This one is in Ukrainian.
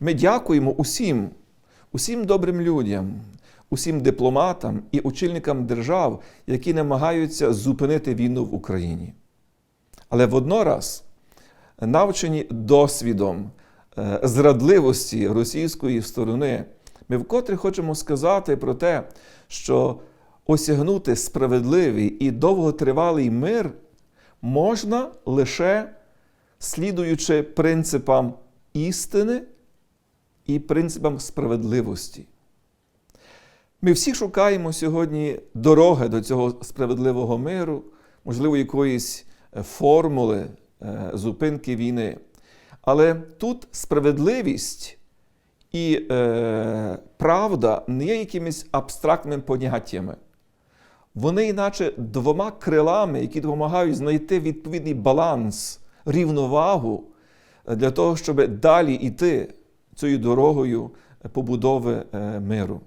Ми дякуємо усім, усім добрим людям, усім дипломатам і очільникам держав, які намагаються зупинити війну в Україні. Але воднораз, навчені досвідом е, зрадливості російської сторони, ми вкотре хочемо сказати про те, що осягнути справедливий і довготривалий мир можна лише слідуючи принципам істини і принципам справедливості. Ми всі шукаємо сьогодні дороги до цього справедливого миру, можливо, якоїсь е, формули е, зупинки війни. Але тут справедливість і е, правда не є якимись абстрактними поняттями. Вони, іначе, двома крилами, які допомагають знайти відповідний баланс, рівновагу для того, щоб далі йти цією дорогою побудови е, миру.